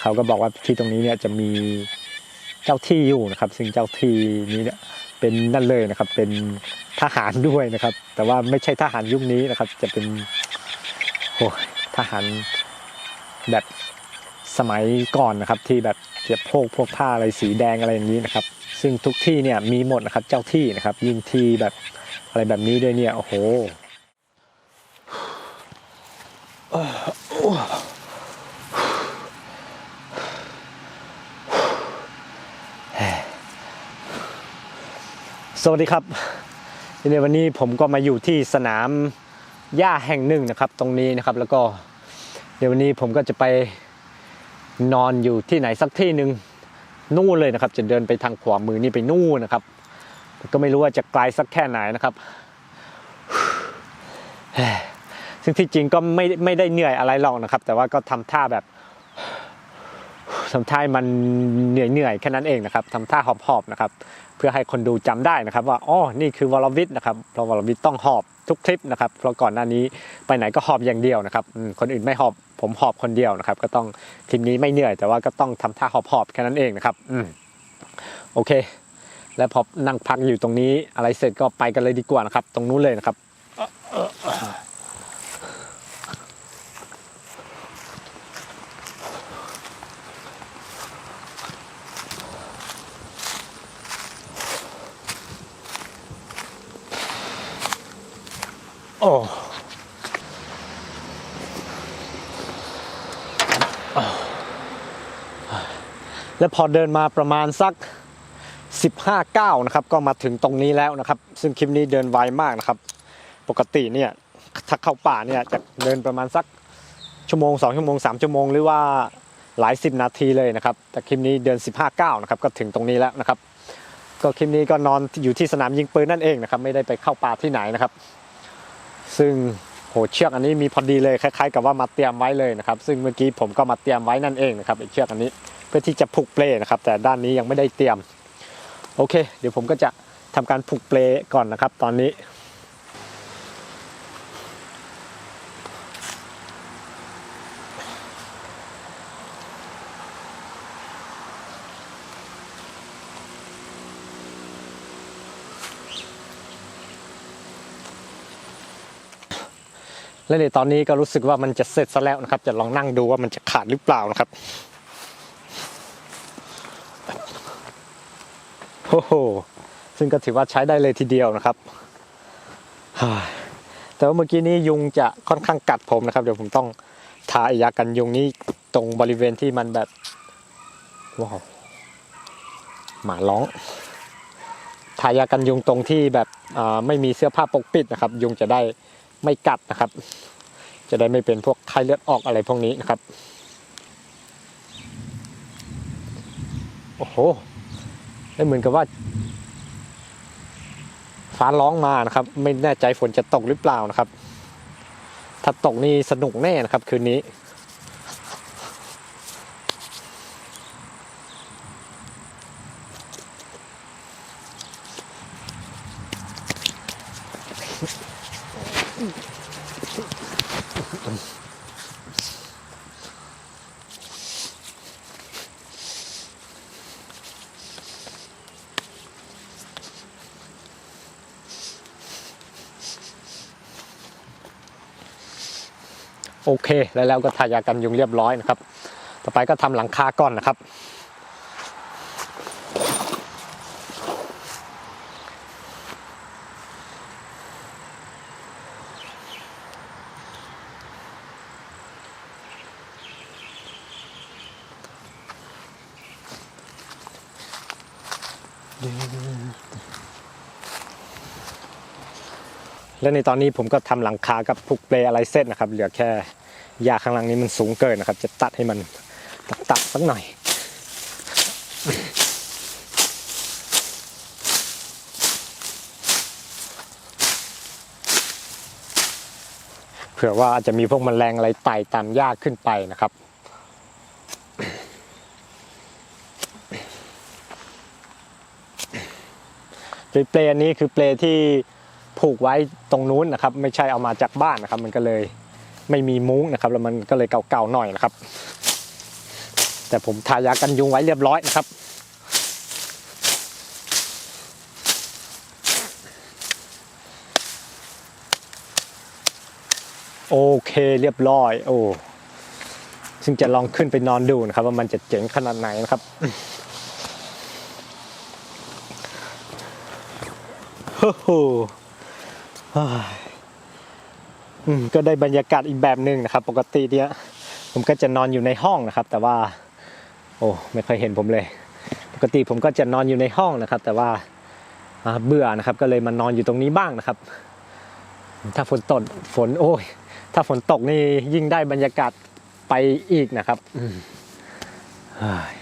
เขาก็บอกว่าที่ตรงนี้เนี่ยจะมีเจ้าที่อยู่นะครับ ซึ่งเจ้าที่นี้เนี่ยเป็นนั่นเลยนะครับ เป็นทหารด้วยนะครับ แต่ว่าไม่ใช่ทหารยุคนี้นะครับ จะเป็นโอ้ยทหารแบบสมัยก่อนนะครับ ที่แบบเจะโพกพวกผ้าอะไรสีแดงอะไรอย่างนี้นะครับ ซึ่งทุกที่เนี่ยมีหมดนะครับเจ้าที่นะครับ ยิ่งที่แบบอะไรแบบนี้ด้วยเนี่ยโอ้โห สวัสดีครับในวันนี้ผมก็มาอยู่ที่สนามหญ้าแห่งหนึ่งนะครับ ตรงนี้นะครับแล้วก็เดี๋ยววันนี้ผมก็จะไปนอนอยู่ที่ไหนสักที่หนึ่งนู่นเลยนะครับ จะเดินไปทางขวามือนี่ไปนู่นนะครับ ก็ไม่รู้ว่าจะไกลสักแค่ไหนนะครับ ซึ่งที่จริงก็ไม่ไม่ได้เหนื่อยอะไรหรอกนะครับ แต่ว่าก็ทำท่าแบบทำท่ามันเหนื่อยเหนื่อยๆแค่นั้นเองนะครับทำท่าหอบหอบๆนะครับ เพื่อให้คนดูจำได้นะครับ ว่าอ๋อนี่คือวรวิทย์นะครับเพราะวรวิทย์ต้องหอบทุกคลิปนะครับเพราะก่อนหน้านี้ไปไหนก็หอบอย่างเดียวนะครับคนอื่นไม่หอบผมหอบคนเดียวนะครับ ก็ต้องคลิปนี้ไม่เหนื่อยแต่ว่าก็ต้องทำท่าหอบหอบๆแค่นั้นเองนะครับอืมโอเค แล้วพอนั่งพักอยู่ตรงนี้อะไรเสร็จก็ไปกันเลยดีกว่านะครับ ตรงนู้นเลยนะครับ โอ้แล้วพอเดินมาประมาณสัก 15ก้าวนะครับ ก็มาถึงตรงนี้แล้วนะครับ ซึ่งคลิปนี้เดินไวมากนะครับ ปกติเนี่ยถ้าเข้าป่าเนี่ยจะเดินประมาณสักชั่วโมง2ชั่วโมง3ชั่วโมงหรือว่าหลายสิบนาทีเลยนะครับ แต่คลิปนี้เดิน 15ก้าวนะครับก็ถึงตรงนี้แล้วนะครับ ก็คลิปนี้ก็นอนอยู่ที่สนามยิงปืนนั่นเองนะครับ ไม่ได้ไปเข้าป่าที่ไหนนะครับ ซึ่งโหเชือกอันนี้มีพอดีเลยคล้ายๆ กับว่ามาเตรียมไว้เลยนะครับ ซึ่งเมื่อกี้ผมก็มาเตรียมไว้นั่นเองนะครับไอ้เชือกอันนี้เพื่อที่จะผูกเปลนะครับ แต่ด้านนี้ยังไม่ได้เตรียม โอเค เดี๋ยวผมก็จะทำการผูกเปลก่อนนะครับ ตอนนี้ และในตอนนี้ก็รู้สึกว่ามันจะเสร็จซะแล้วนะครับ จะลองนั่งดูว่ามันจะขาดหรือเปล่านะครับโอ้โหซึ่งก็ถือว่าใช้ได้เลยทีเดียวนะครับแต่ว่าเมื่อกี้นี้ยุงจะค่อนข้างกัดผมนะครับ เดี๋ยวผมต้องทาอ้ยากันยุงนี้ตรงบริเวณที่มันแบบว้าวหมาร้องทายากันยุงตรงที่แบบไม่มีเสื้อผ้าปกปิดนะครับ ยุงจะได้ ไม่กัดนะครับ จะได้ไม่เป็นพวกไข้เลือดออกอะไรพวกนี้นะครับ โอ้โหได้เหมือนกับว่า ฟ้าร้องมานะครับ ไม่แน่ใจฝนจะตกหรือเปล่านะครับ ถ้าตกนี่สนุกแน่นะครับ คืนนี้ โอเค แล้วแล้วก็ทายากันยุงเรียบร้อยนะครับ ต่อไปก็ทำหลังคาก่อนนะครับ และในตอนนี้ผมก็ทำหลังคากับผูกเปลอะไรเสร็จนะครับ เหลือแค่หญ้าข้างล่างนี้มันสูงเกินนะครับ จะตัดให้มันตัดๆสักหน่อยเผื่อว่าอาจจะมีพวกแมลงอะไรไต่ตามหญ้าขึ้นไปนะครับเปลอันนี้คือเปลที่ ผูกไว้ตรงนู้นนะครับ ไม่ใช่เอามาจากบ้านนะครับ มันก็เลยไม่มีมุ้งนะครับ แล้วมันก็เลยเก่าๆหน่อยนะครับ แต่ผมทายากันยุงไว้เรียบร้อยนะครับโอเคเรียบร้อย โอ้ซึ่งจะลองขึ้นไปนอนดูนะครับ ว่ามันจะเจ๋งขนาดไหนนะครับ โอ้โห ก็ได้บรรยากาศอีกแบบหนึ่งนะครับ ปกติเนี่ยผมก็จะนอนอยู่ในห้องนะครับ แต่ว่า โอ้ไม่เคยเห็นผมเลย ปกติผมก็จะนอนอยู่ในห้องนะครับ แต่ว่าเบื่อนะครับ ก็เลยมานอนอยู่ตรงนี้บ้างนะครับ ถ้าฝนตกฝนโอ้ย ถ้าฝนตกนี่ยิ่งได้บรรยากาศไปอีกนะครับอืมเฮ้ย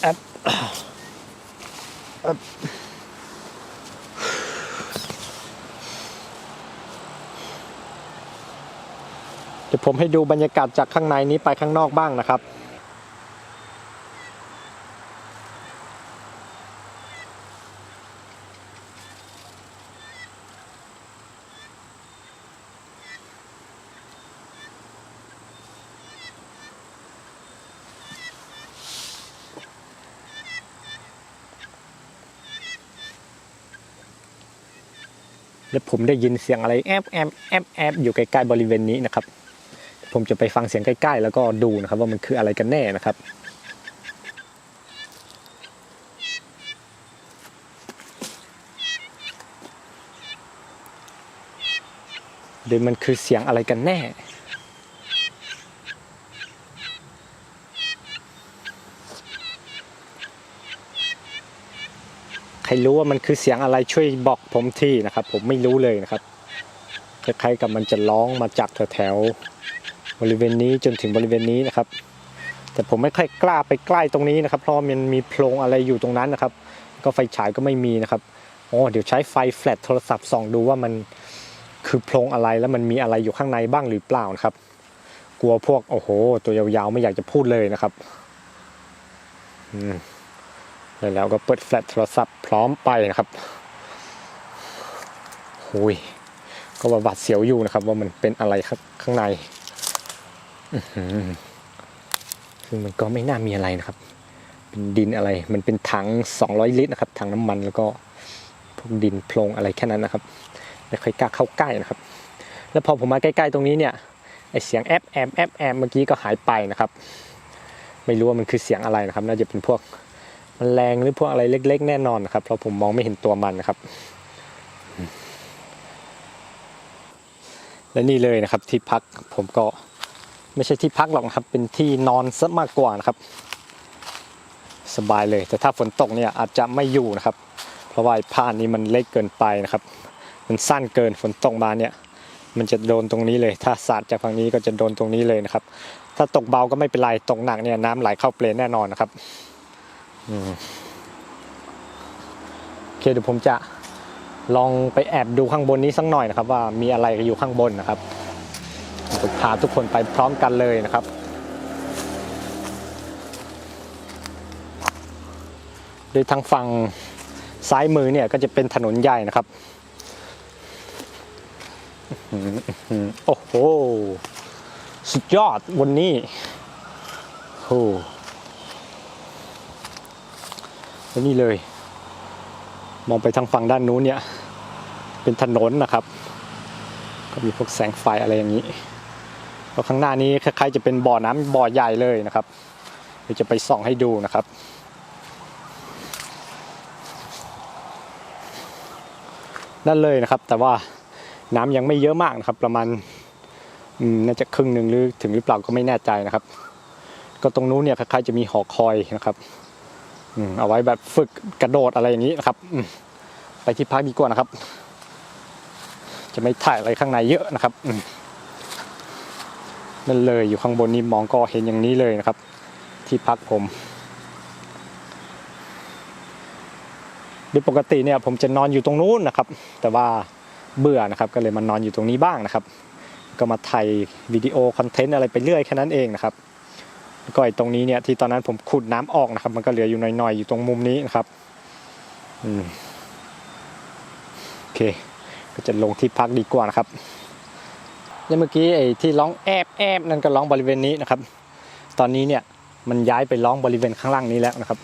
แอปแอป ดี๋ยวผมให้ดูบรรยากาศจากข้างในนี้ไปข้างนอกบ้างนะครับแล้วผมได้ยินเสียงอะไรแอบแอบแอบแอบอยู่ใกล้ๆบริเวณนี้นะครับ ผมจะไปฟังเสียงใกล้ๆ แล้วก็ดูนะครับว่ามันคืออะไรกันแน่นะครับเดี๋ยวมันคือเสียงอะไรกันแน่ใครรู้ว่ามันคือเสียงอะไรช่วยบอกผมทีนะครับ ผมไม่รู้เลยนะครับคล้ายๆกับมันจะร้องมาจากแถวๆ บริเวณนี้จนถึงบริเวณนี้นะครับ แต่ผมไม่ค่อยกล้าไปใกล้ตรงนี้นะครับ เพราะมันมีโพรงอะไรอยู่ตรงนั้นนะครับ ก็ไฟฉายก็ไม่มีนะครับโอ๋อเดี๋ยวใช้ไฟแฟลชโทรศัพท์ส่องดูว่ามันคือโพรงอะไรแล้วมันมีอะไรอยู่ข้างในบ้างหรือเปล่านะครับ กลัวพวกโอ้โห ตัวยาวๆไม่อยากจะพูดเลยนะครับอืมแล้วก็เปิดแฟลชโทรศัพท์พร้อมไปนะครับหุยก็ว่าบาดเสียวอยู่นะครับ ว่ามันเป็นอะไรข้างใน ซึ่งมันก็ไม่น่ามีอะไรนะครับ เป็นดินอะไร มันเป็นถัง 200 ลิตรนะครับ ถังน้ำมันแล้วก็พวกดินโพรงอะไรแค่นั้นนะครับ ไม่ค่อยกล้าเข้าใกล้นะครับ แล้วพอผมมาใกล้ๆตรงนี้เนี่ยไอเสียงแอบแอบแอบแอบเมื่อกี้ก็หายไปนะครับ ไม่รู้ว่ามันคือเสียงอะไรนะครับ น่าจะเป็นพวกมันแรงหรือพวกอะไรเล็ก ๆ แน่นอนนะครับ เพราะผมมองไม่เห็นตัวมันนะครับ และนี่เลยนะครับที่พักผมก็ ไม่ใช่ที่พักหรอกนะครับ เป็นที่นอนซะมากกว่านะครับ สบายเลย แต่ถ้าฝนตกเนี่ยอาจจะไม่อยู่นะครับ เพราะว่าผ้านี้มันเล็กเกินไปนะครับ มันสั้นเกินฝนตกมาเนี่ย มันจะโดนตรงนี้เลย ถ้าสาดจากฝั่งนี้ก็จะโดนตรงนี้เลยนะครับ ถ้าตกเบาก็ไม่เป็นไรตกหนักเนี่ยน้ำไหลเข้าเปลนแน่นอนนะครับอโอเคเดี๋ยวผมจะลองไปแอบดูข้างบนนี้สักหน่อยนะครับ ว่ามีอะไรอยู่ข้างบนนะครับ พาทุกคนไปพร้อมกันเลยนะครับ โดยทางฝั่งซ้ายมือเนี่ยก็จะเป็นถนนใหญ่นะครับ โอ้โห สุดยอดวันนี้โอ้แล้วนี่เลย มองไปทางฝั่งด้านนู้นเนี่ย เป็นถนนนะครับ ก็มีพวกแสงไฟอะไรอย่างนี้ แล้วข้างหน้านี้คล้ายๆจะเป็นบ่อน้ำบ่อใหญ่เลยนะครับเดี๋ยวจะไปส่องให้ดูนะครับ นั่นเลยนะครับ แต่ว่าน้ำยังไม่เยอะมากนะครับ ประมาณน่าจะครึ่งหนึ่งหรือถึงหรือเปล่าก็ไม่แน่ใจนะครับ ก็ตรงนู้นเนี่ยคล้ายๆจะมีหอคอยนะครับอืเอาไว้แบบฝึกกระโดดอะไรอย่างนี้นะครับไปที่พักดีกว่านะครับ จะไม่ถ่ายอะไรข้างในเยอะนะครับอื นั่นเลยอยู่ข้างบนนี้มองก็เห็นอย่างนี้เลยนะครับ ที่พักผมโดยปกติเนี่ยผมจะนอนอยู่ตรงนู้นนะครับ แต่ว่าเบื่อนะครับก็เลยมานอนอยู่ตรงนี้บ้างนะครับ ก็มาถ่ายวิดีโอคอนเทนต์อะไรไปเรื่อยแค่นั้นเองนะครับก็ไอ้ตรงนี้เนี่ยที่ตอนนั้นผมขุดน้ำออกนะครับ มันก็เหลืออยู่หน่อยๆอยู่ตรงมุมนี้นะครับอืมโอเค ก็จะลงที่พักดีกว่านะครับ แล้วเมื่อกี้ไอ้ที่ร้องแอบแอบนั่นก็ร้องบริเวณนี้นะครับ ตอนนี้เนี่ยมันย้ายไปร้องบริเวณข้างล่างนี้แล้วนะครับ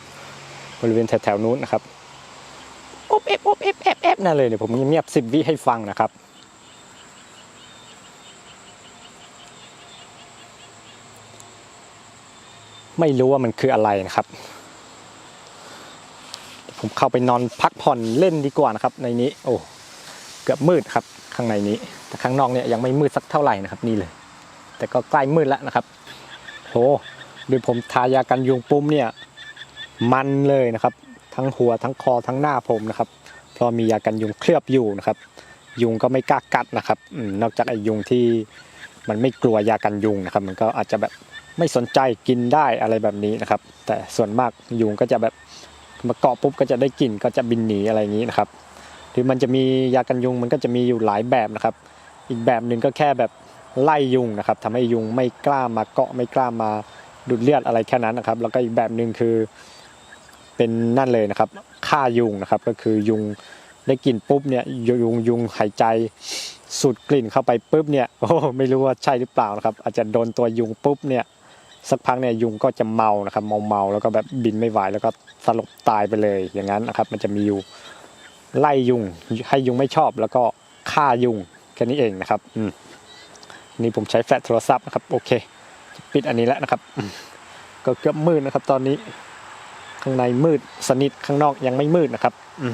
บริเวณแถวๆนู้นนะครับอบเอฟอบเอฟเอฟเอฟนั่นเลยเดี๋ยวผมเงียบสิบวิให้ฟังนะครับไม่รู้ว่ามันคืออะไรนะครับ ผมเข้าไปนอนพักผ่อนเล่นดีกว่านะครับ ในนี้ โอ้ เกือบมืดครับ ข้างในนี้ แต่ข้างนอกเนี่ยยังไม่มืดสักเท่าไหร่นะครับนี่เลย แต่ก็ใกล้มืดแล้วนะครับโหโดยผมทายากันยุงปุ้มเนี่ยมันเลยนะครับ ทั้งหัวทั้งคอทั้งหน้าผมนะครับเพราะมียากันยุงเคลือบอยู่นะครับ ยุงก็ไม่กล้ากัดนะครับนอกจากไอ้ยุงที่มันไม่กลัวยากันยุงนะครับ มันก็อาจจะแบบไม่สนใจกินได้อะไรแบบนี้นะครับ แต่ส่วนมากยุงก็จะแบบมาเกาะปุ๊บก็จะได้กลิ่นก็จะบินหนีอะไรอย่างนี้นะครับ หรือมันจะมียากันยุงมันก็จะมีอยู่หลายแบบนะครับ อีกแบบหนึ่งก็แค่แบบไล่ยุงนะครับทำให้ยุงไม่กล้ามาเกาะไม่กล้ามาดูดเลือดอะไรแค่นั้นนะครับ แล้วก็อีกแบบหนึ่งคือเป็นนั่นเลยนะครับฆ่ายุงนะครับ ก็คือยุงได้กลิ่นปุ๊บเนี่ยยุงยุงหายใจสูดกลิ่นเข้าไปปุ๊บเนี่ยโอ้ไม่รู้ว่าใช่หรือเปล่านะครับ อาจจะโดนตัวยุงปุ๊บเนี่ยสักพักเนี่ยยุงก็จะเมานะครับเมาเมาแล้วก็แบบบินไม่ไหวแล้วก็สลบตายไปเลยอย่างนั้นนะครับ มันจะมีอยู่ ไล่ยุงให้ยุงไม่ชอบ แล้วก็ฆ่ายุงแค่นี้เองนะครับอืมนี่ผมใช้แฟลชโทรศัพท์นะครับโอเค ปิดอันนี้แล้วนะครับ ก็เกือบมืดนะครับ ตอนนี้ข้างในมืดสนิทข้างนอกยังไม่มืดนะครับอื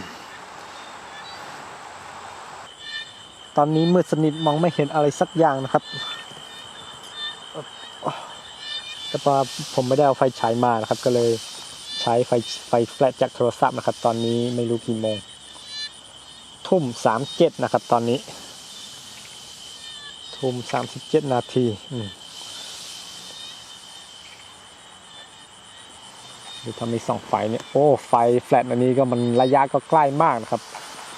ตอนนี้มืดสนิทมองไม่เห็นอะไรสักอย่างนะครับแต่ว่าผมไม่ได้เอาไฟฉายมานะครับ ก็เลยใช้ไฟไฟแฟลชจากโทรศัพท์นะครับ ตอนนี้ไม่รู้กี่โมง ทุ่มสามเจ็ดนะครับตอนนี้ ทุ่มสามสิบเจ็ดนาทีดูถ้ามีสองไฟเนี่ยโอ้ไฟแฟลชอันนี้ก็มันระยะก็ใกล้มากนะครับ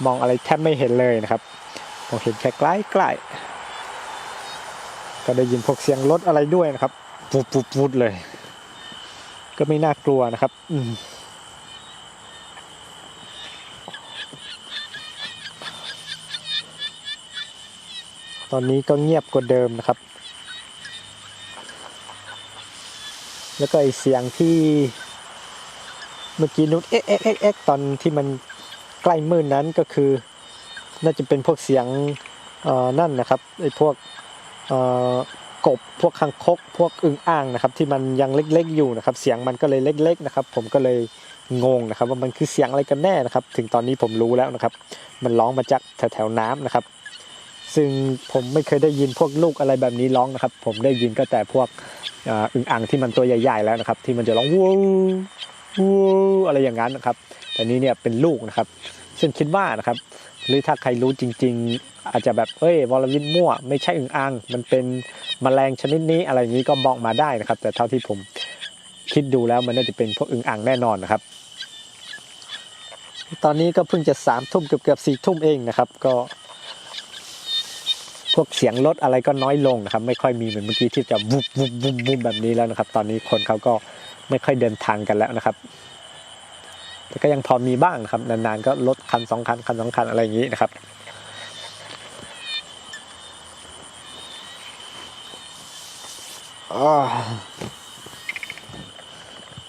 มองอะไรแทบไม่เห็นเลยนะครับมองเห็นแค่ใกล้ใกล้ก็ได้ยินพวกเสียงรถอะไรด้วยนะครับปูดปูดปูดเลย ก็ไม่น่ากลัวนะครับ อืม ตอนนี้ก็เงียบกว่าเดิมนะครับ แล้วก็ไอเสียงที่เมื่อกี้นู้นเอ๊ะเอ๊ะเอ๊ะเอ๊ะตอนที่มันใกล้มืดนั้นก็คือ น่าจะเป็นพวกเสียงเอ่อนั่นนะครับไอพวกเอ่อกบพวกคังคกพวกอึ่งอ่างนะครับ ที่มันยังเล็กๆอยู่นะครับ เสียงมันก็เลยเล็ก ๆ นะครับ ผมก็เลยงงนะครับ ว่ามันคือเสียงอะไรกันแน่นะครับ ถึงตอนนี้ผมรู้แล้วนะครับ มันร้องมาจากแถวๆน้ำนะครับ ซึ่งผมไม่เคยได้ยินพวกลูกอะไรแบบนี้ร้องนะครับ ผมได้ยินก็แต่พวกอึ่งอ่างที่มันตัวใหญ่ ๆ แล้วนะครับ ที่มันจะร้องวู้วู้อะไรอย่างนั้นนะครับ แต่นี้เนี่ยเป็นลูกนะครับ ซึ่งคิดว่านะครับ หรือถ้าใครรู้จริง ๆ อาจจะแบบเอ้ยวรวิทมั่ว ไม่ใช่อึ่งอ่าง มันเป็นแมลงชนิดนี้อะไรอย่างนี้ก็บอกมาได้นะครับ แต่เท่าที่ผมคิดดูแล้วมันน่าจะเป็นพวกอึ่งอ่างแน่นอนนะครับตอนนี้ก็เพิ่งจะสามทุ่มเกือบเกือบสี่ทุ่มเองนะครับ ก็ พวกเสียงรถอะไรก็น้อยลงนะครับ ไม่ค่อยมีเหมือนเมื่อกี้ที่จะวุบวุบวุบวุบแบบนี้แล้วนะครับ ตอนนี้คนเขาก็ไม่ค่อยเดินทางกันแล้วนะครับ แต่ก็ยังพอมีบ้างนะครับ นานๆก็รถคันสองคันคันสองคันอะไรอย่างนี้นะครับ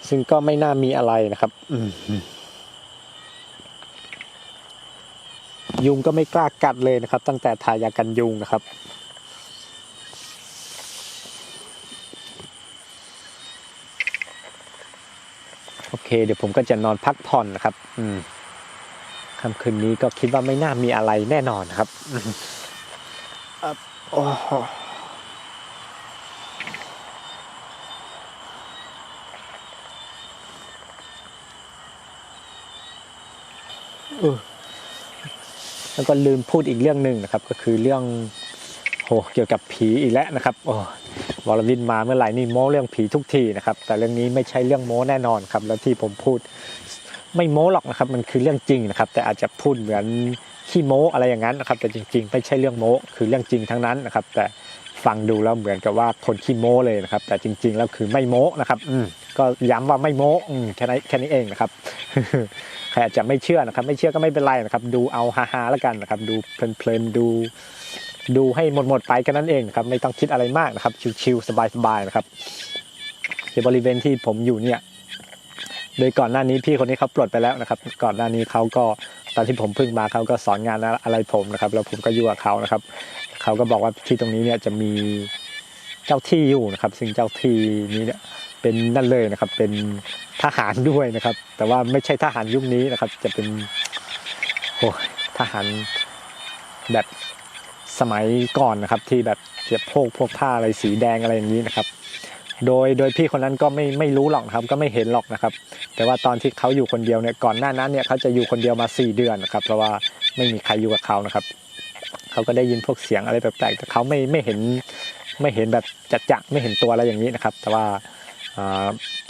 ซึ่งก็ไม่น่ามีอะไรนะครับ อืม ยุงก็ไม่กล้ากัดเลยนะครับ ตั้งแต่ทายากันยุงนะครับ โอเค เดี๋ยวผมก็จะนอนพักผ่อนนะครับ อืมค่ำคืนนี้ก็คิดว่าไม่น่ามีอะไรแน่นอนนะครับอืมอะโอ้เออ แล้วก็ลืมพูดอีกเรื่องหนึ่งนะครับ ก็คือเรื่องโหเกี่ยวกับผีอีกแล้วนะครับโอ้วรวินมาเมื่อไหร่นี่โม้เรื่องผีทุกทีนะครับ แต่เรื่องนี้ไม่ใช่เรื่องโม้แน่นอนครับ แล้วที่ผมพูดไม่โม้หรอกนะครับ มันคือเรื่องจริงนะครับ แต่อาจจะพูดเหมือนขี้โม้อะไรอย่างนั้นนะครับ แต่จริงๆ ไม่ใช่เรื่องโม้คือเรื่องจริงทั้งนั้นนะครับ แต่ฟังดูแล้วเหมือนกับว่าคนขี้โม้เลยนะครับ แต่จริง ๆ แล้วคือไม่โม้นะครับ อืมก็ย้ำว่าไม่โม้อืมแค่นี้แค่นี้เองนะครับ รอาจจะไม่เชื่อนะครับ ไม่เชื่อก็ไม่เป็นไรนะครับ ดูเอาฮาๆแล้วกันนะครับ ดูเพลินๆดู ดูให้หมดๆไปแค่นั้นเองนะครับ ไม่ต้องคิดอะไรมากนะครับ ชิวๆสบายๆนะครับที่บริเวณที่ผมอยู่เนี่ย โดยก่อนหน้านี้พี่คนนี้เขาปลดไปแล้วนะครับ ก่อนหน้านี้เขาก็ตอนที่ผมเพิ่งมาเขาก็สอนงานอะไรผมนะครับ แล้วผมก็อยู่กับเขานะครับเขาก็บอกว่าที่ตรงนี้เนี่ยจะมีเจ้าที่อยู่นะครับ ซึ่งเจ้าที่นี้เนี่ย เป็นนั่นเลยนะครับ เป็นทหารด้วยนะครับ แต่ว่าไม่ใช่ทหารยุคนี้นะครับ จะเป็นโอ้ทหารแบบสมัยก่อนนะครับ ที่แบบจะพกพวกผ้าอะไรสีแดงอะไรอย่างนี้นะครับ โดยโดยพี่คนนั้นก็ไม่ไม่รู้หรอกครับ ก็ไม่เห็นหรอกนะครับ แต่ว่าตอนที่เขาอยู่คนเดียวเนี่ยก่อนหน้านั้นเนี่ยเขาจะอยู่คนเดียวมา 4 เดือนนะครับ เพราะว่าไม่มีใครอยู่กับเขานะครับเขาก็ได้ยินพวกเสียงอะไรแปลกๆแต่เขาไม่ไม่เห็นไม่เห็นแบบจัดจะไม่เห็นตัวอะไรอย่างนี้นะครับ แต่ว่า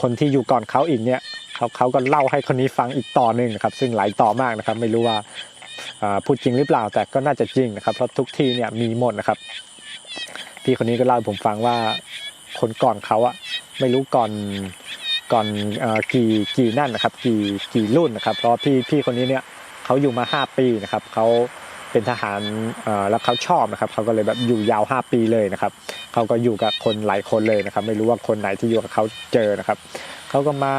คนที่อยู่ก่อนเขาอีกเนี่ยเขาเขาก็เล่าให้คนนี้ฟังอีกต่อหนึ่งนะครับ ซึ่งหลายต่อมากนะครับ ไม่รู้ว่าพูดจริงหรือเปล่าแต่ก็น่าจะจริงนะครับ เพราะทุกที่เนี่ยมีหมดนะครับพี่คนนี้ก็เล่าให้ผมฟังว่าคนก่อนเขาอะไม่รู้ก่อนก่อนอกี่กี่นั่นนะครับ กี่กี่รุ่นนะครับ เพราะพี่พี่คนนี้เนี่ยเขาอยู่มา 5 ปีนะครับเขา เป็นทหารแล้วเขาชอบนะครับเขาก็เลยแบบอยู่ยาว 5 ปีเลยนะครับเขาก็อยู่กับคนหลายคนเลยนะครับ ไม่รู้ว่าคนไหนที่อยู่กับเขาเจอนะครับเขาก็มา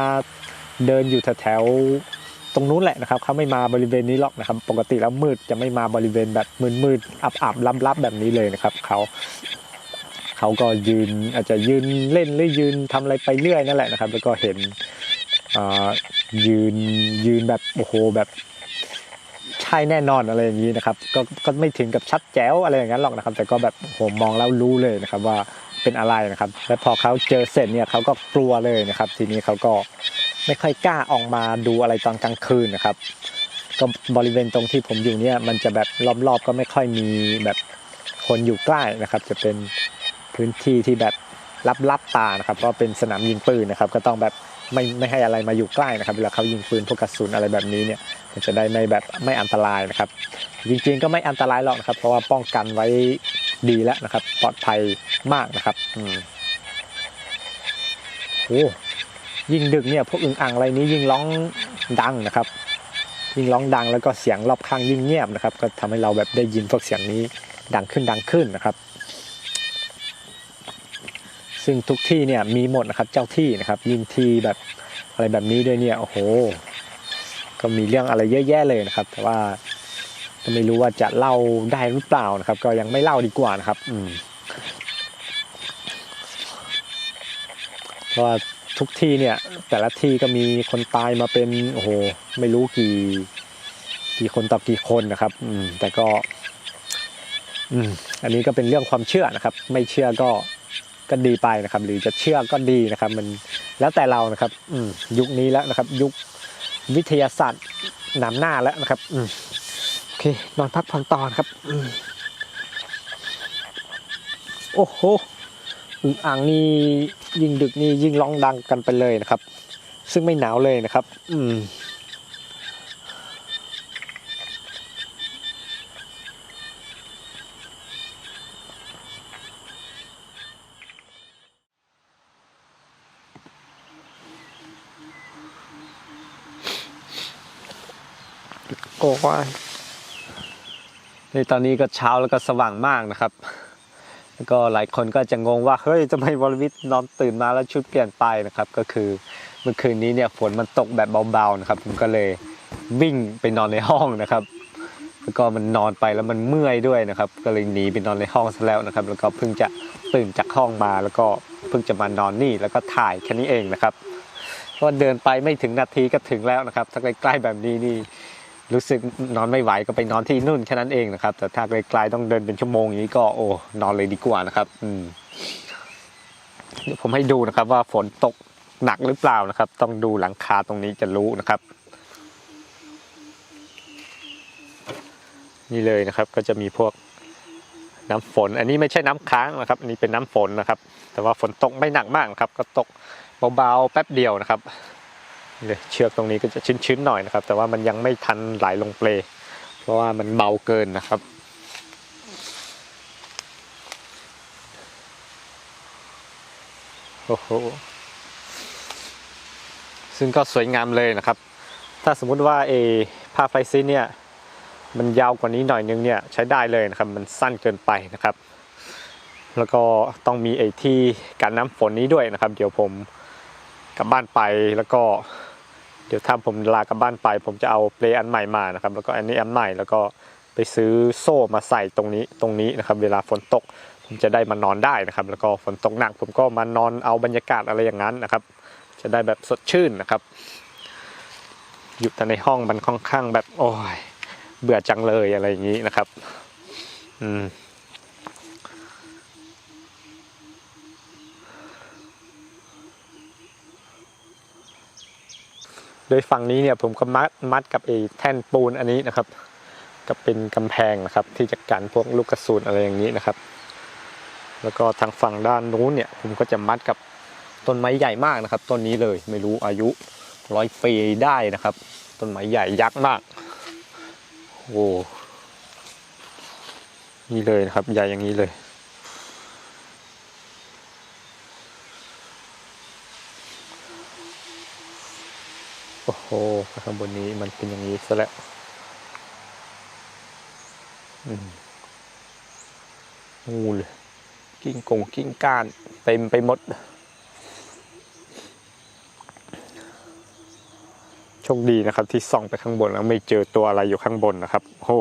เดินอยู่แถวๆตรงนู้นแหละนะครับเขาไม่มาบริเวณนี้หรอกนะครับ ปกติแล้วมืดจะไม่มาบริเวณแบบมืดๆอับๆลับๆแบบนี้เลยนะครับเขาเขาก็ยืนอาจจะยืนเล่นหรือยืนทำอะไรไปเรื่อยนั่นแหละนะครับ แล้วก็เห็นยืนยืนแบบโอ้โหแบบ ช่แน่นอนอะไรอย่างนี้นะครับก็ก็ไม่ถึงกับชัดแจ๋วอะไรอย่างนั้นหรอกนะครับ แต่ก็แบบผมมองแล้วรู้เลยนะครับว่าเป็นอะไรนะครับ และพอเขาเจอเสร็จเนี่ยเขาก็กลัวเลยนะครับ ทีนี้เขาก็ไม่ค่อยกล้าออกมาดูอะไรตอนกลางคืนนะครับ ก็บริเวณตรงที่ผมอยู่เนี่ยมันจะแบบรอบๆก็ไม่ค่อยมีแบบคนอยู่ใกล้นะครับ จะเป็นพื้นที่ที่แบบลับๆตานะครับเพราะเป็นสนามยิงปืนนะครับ ก็ต้องแบบไม่ไม่ให้อะไรมาอยู่ใกล้นะครับเวลาเขายิงปืนพวกกระสุนอะไรแบบนี้เนี่ย มันจะได้ไม่แบบไม่อันตรายนะครับ จริงๆก็ไม่อันตรายหรอกนะครับ เพราะว่าป้องกันไว้ดีแล้วนะครับ ปลอดภัยมากนะครับอืมโอ้ยิ่งดึกเนี่ยพวกอึ่งอ่างอะไรนี้ยิ่งร้องดังนะครับ ยิ่งร้องดังแล้วก็เสียงรอบข้างยิ่งเงียบนะครับ ก็ทำให้เราแบบได้ยินพวกเสียงนี้ดังขึ้นดังขึ้นนะครับ ซึ่งทุกที่เนี่ยมีหมดนะครับเจ้าที่นะครับ ยิ่งที่แบบอะไรแบบนี้ด้วยเนี่ยโอ้โห ก็มีเรื่องอะไรเยอะแยะเลยนะครับ แต่ว่าก็ไม่รู้ว่าจะเล่าได้หรือเปล่านะครับ ก็ยังไม่เล่าดีกว่านะครับ อืมเพราะว่าทุกที่เนี่ย แต่ละที่ก็มีคนตายมาเป็นโอ้โหไม่รู้กี่กี่คนต่อกี่คนนะครับ อืม แต่ก็ อืม อันนี้ก็เป็นเรื่องความเชื่อนะครับ ไม่เชื่อก็ก็ดีไปนะครับ หรือจะเชื่อก็ดีนะครับ มันแล้วแต่เรานะครับ อืม ยุคนี้แล้วนะครับ ยุค วิทยาศาสตร์นำหน้าแล้วนะครับอืมโอเค นอนพักผ่อนต่อนะครับอืมโอ้โหอึ่งอ่างนี่ยิ่งดึกนี่ยิ่งร้องดังกันไปเลยนะครับ ซึ่งไม่หนาวเลยนะครับ อืม โอ้ยในตอนนี้ก็เช้าแล้วก็สว่างมากนะครับ แล้วก็หลายคนก็จะงงว่าเฮ้ยทำไมวรวิทย์นอนตื่นมาแล้วชุดเปลี่ยนไปนะครับ ก็คือเมื่อคืนนี้เนี่ยฝนมันตกแบบเบาๆนะครับ ผมก็เลยวิ่งไปนอนในห้องนะครับ แล้วก็มันนอนไปแล้วมันเมื่อยด้วยนะครับ ก็เลยหนีไปนอนในห้องซะแล้วนะครับ แล้วก็เพิ่งจะตื่นจากห้องมาแล้วก็เพิ่งจะมานอนนี่แล้วก็ถ่ายแค่นี้เองนะครับเพราะเดินไปไม่ถึงนาทีก็ถึงแล้วนะครับถ้าใกล้ๆแบบนี้นี่ รู้สึกนอนไม่ไหวก็ไปนอนที่นู่นแค่นั้นเองนะครับ แต่ถ้าไกลๆต้องเดินเป็นชั่วโมงอย่างนี้ก็โอ้นอนเลยดีกว่านะครับ อืมเดี๋ยวผมให้ดูนะครับ ว่าฝนตกหนักหรือเปล่านะครับ ต้องดูหลังคาตรงนี้จะรู้นะครับ นี่เลยนะครับ ก็จะมีพวกน้ำฝน อันนี้ไม่ใช่น้ำค้างนะครับ อันนี้เป็นน้ำฝนนะครับ แต่ว่าฝนตกไม่หนักมากครับ ก็ตกเบาๆแป๊บเดียวนะครับ เชือกตรงนี้ก็จะชื้นๆหน่อยนะครับ แต่ว่ามันยังไม่ทันไหลลงเปล เพราะว่ามันเบาเกินนะครับโอ้โหซึ่งก็สวยงามเลยนะครับ ถ้าสมมุติว่าเอผ้าไฟซิเนี่ยมันยาวกว่านี้หน่อยนึงเนี่ยใช้ได้เลยนะครับ มันสั้นเกินไปนะครับ แล้วก็ต้องมีไอ้ที่กันน้ำฝนนี้ด้วยนะครับ เดี๋ยวผมกลับบ้านไปแล้วก็ เดี๋ยวถ้าผมลากลับบ้านไป ผมจะเอาเปลอันใหม่มานะครับ แล้วก็อันนี้อันใหม่แล้วก็ไปซื้อโซ่มาใส่ตรงนี้ตรงนี้นะครับ เวลาฝนตก ผมจะได้มานอนได้นะครับ แล้วก็ฝนตกหนักผมก็มานอนเอาบรรยากาศอะไรอย่างนั้นนะครับ จะได้แบบสดชื่นนะครับ อยู่แต่ในห้องมันค่อนข้างแบบโอ้ยเบื่อจังเลยอะไรอย่างนี้นะครับ อืม โดยฝั่งนี้เนี่ยผมก็มัดมัดกับไอ้แท่นปูนอันนี้นะครับ กับเป็นกำแพงนะครับ ที่จะกันพวกลูกกระสุนอะไรอย่างนี้นะครับ แล้วก็ทางฝั่งด้านนู้นเนี่ย ผมก็จะมัดกับต้นไม้ใหญ่มากนะครับ ต้นนี้เลยไม่รู้อายุร้อยปีได้นะครับ ต้นไม้ใหญ่ยักษ์มากโอ้นี่เลยนะครับ ใหญ่อย่างนี้เลย โอ้โหข้างบนนี้มันเป็นอย่างนี้ซะแล้วงูเลยกิ้งกงกิ้งก้านเต็มไปหมด โชคดีนะครับ ที่ส่องไปข้างบนแล้วไม่เจอตัวอะไรอยู่ข้างบนนะครับโอ้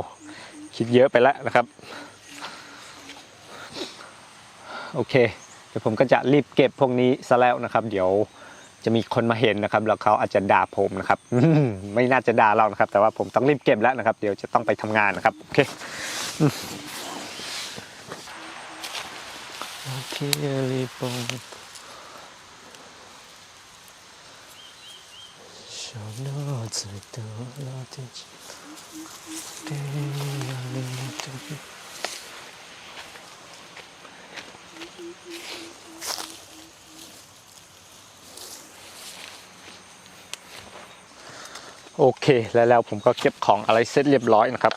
คิดเยอะไปแล้วนะครับ โอเค เดี๋ยวผมก็จะรีบเก็บพวกนี้ซะแล้วนะครับ เดี๋ยว จะมีคนมาเห็นนะครับ แล้วเขาอาจจะด่าผมนะครับ อืมไม่น่าจะด่าเรานะครับ แต่ว่าผมต้องรีบเก็บแล้วนะครับ เดี๋ยวจะต้องไปทำงานนะครับ โอเคอืมโอเครีบง小脑子的老天气，对呀，你的。 โอเคแล้วแล้วผมก็เก็บของอะไรเสร็จเรียบร้อยนะครับ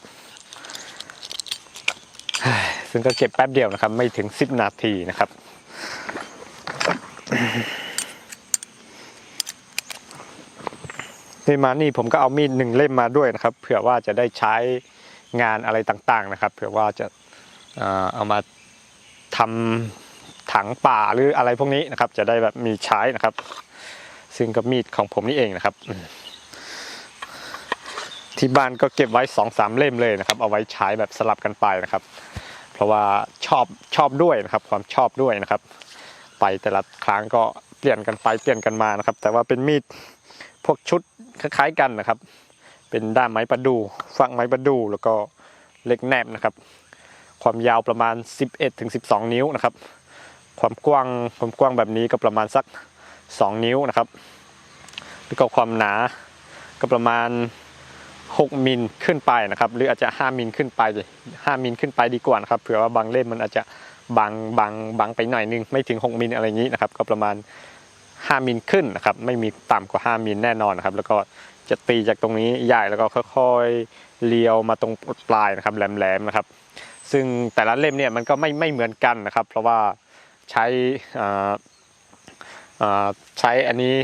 ซึ่งก็เก็บแป๊บเดียวนะครับ ไม่ถึง 10 นาทีนะครับ นี่มานี่ผมก็เอามีดหนึ่งเล่มมาด้วยนะครับ เผื่อว่าจะได้ใช้งานอะไรต่างๆนะครับ เผื่อว่าจะเอามาทำถังป่าหรืออะไรพวกนี้นะครับ จะได้แบบมีใช้นะครับ ซึ่งก็มีดของผมนี่เองนะครับ ที่บ้านก็เก็บไว้สองสามเล่มเลยนะครับ เอาไว้ใช้แบบสลับกันไปนะครับ เพราะว่าชอบชอบด้วยนะครับความชอบด้วยนะครับ ไปแต่ละครั้งก็เปลี่ยนกันไปเปลี่ยนกันมานะครับ แต่ว่าเป็นมีดพวกชุดคล้ายๆกันนะครับ เป็นด้ามไม้ประดู่ฝักไม้ประดูแล้วก็เล็กแนบนะครับ ความยาวประมาณ 11ถึง12 นิ้วนะครับ ความกว้างความกว้างแบบนี้ก็ประมาณสัก 2 นิ้วนะครับแล้วก็ความหนาก็ประมาณ 6 มิลขึ้นไปนะครับ หรืออาจจะ 5 มิลขึ้นไป5มิลขึ้นไปดีกว่านะครับเผื่อว่าบางเล่มมันอาจจะบางบางบางไปหน่อยนึงไม่ถึง 6 มิลอะไรอย่างนี้นะครับ ก็ประมาณ 5 มิลขึ้นนะครับ ไม่มีต่ำกว่า 5 มิลแน่นอนนะครับ แล้วก็จะตีจากตรงนี้ใหญ่แล้วก็ค่อยๆเลียวมาตรงปลายนะครับ แหลมๆนะครับ ซึ่งแต่ละเล่มเนี่ยมันก็ไม่ไม่เหมือนกันนะครับ เพราะว่าใช้อ่าใช้อันนี้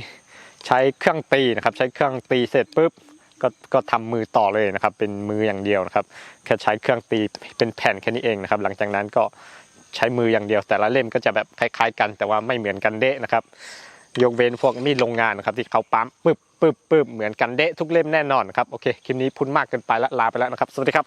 ใช้เครื่องตีนะครับ ใช้เครื่องตีเสร็จปุ๊บ ก็ก็ทำมือต่อเลยนะครับ เป็นมืออย่างเดียวนะครับแค่ใช้เครื่องตีเป็นแผ่นแค่นี้เองนะครับ หลังจากนั้นก็ใช้มืออย่างเดียว แต่ละเล่มก็จะแบบคล้าย ๆ กันแต่ว่าไม่เหมือนกันเดะนะครับ ยกเว้นพวกมีดโรงงานนะครับ ที่เขาปั๊มปึ๊บปึ๊บปึ๊บเหมือนกันเดะทุกเล่มแน่นอนครับโอเคคลิปนี้พุ่นมากเกินไปละลาไปแล้วนะครับ สวัสดีครับ